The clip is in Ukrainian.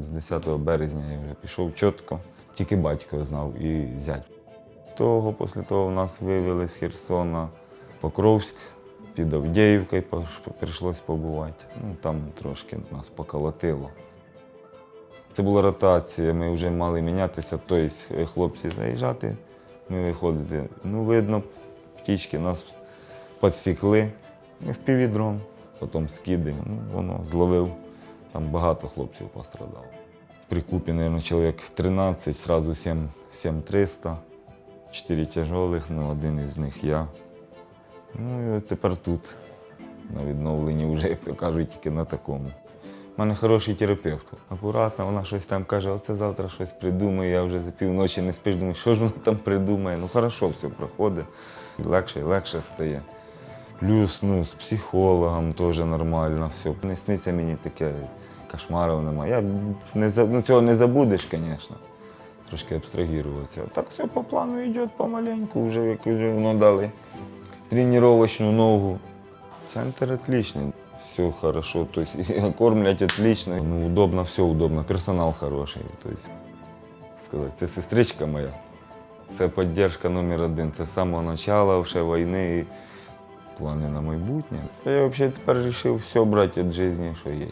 От з 10 березня я вже пішов чітко, тільки батько знав і зять. Того, після того нас вивели з Херсона, Покровськ, під Авдіївкою прийшлось побувати. Ну, там трошки нас поколотило. Це була ротація, ми вже мали мінятися, тобто хлопці заїжджати, ми виходити. Ну, видно, птічки нас підсікли. Ми в півідром, потім скиди. Ну, воно зловив. Там багато хлопців пострадало. При купі, мабуть, чоловік 13, сразу 7, 7300, 4 тяжелих, ну один із них я. Ну і тепер тут, на відновленні, вже, як то кажуть, тільки на такому. У мене хороший терапевт. Акуратно, вона щось там каже, оце завтра щось придумає, я вже за півночі не спиш, думаю, що ж вона там придумає. Ну хорошо все проходить, легше і легше стає. Плюс ну, з психологом теж нормально все. Не сниться мені таке кошмарів немає. Я не, ну, цього не забудеш, звісно. Трошки абстрагіруватися. Так все по плану йде помаленьку, вже як воно дали тренувачну ногу. Центр отличный. Все хорошо, то кормлять отлично. Ну, удобно, все удобно. Персонал хороший. То есть, це сестричка моя. Це підтримка номер один. Це з самого початку війни плани на майбутнє. Я взагалі тепер вирішив все брати від життя, що є.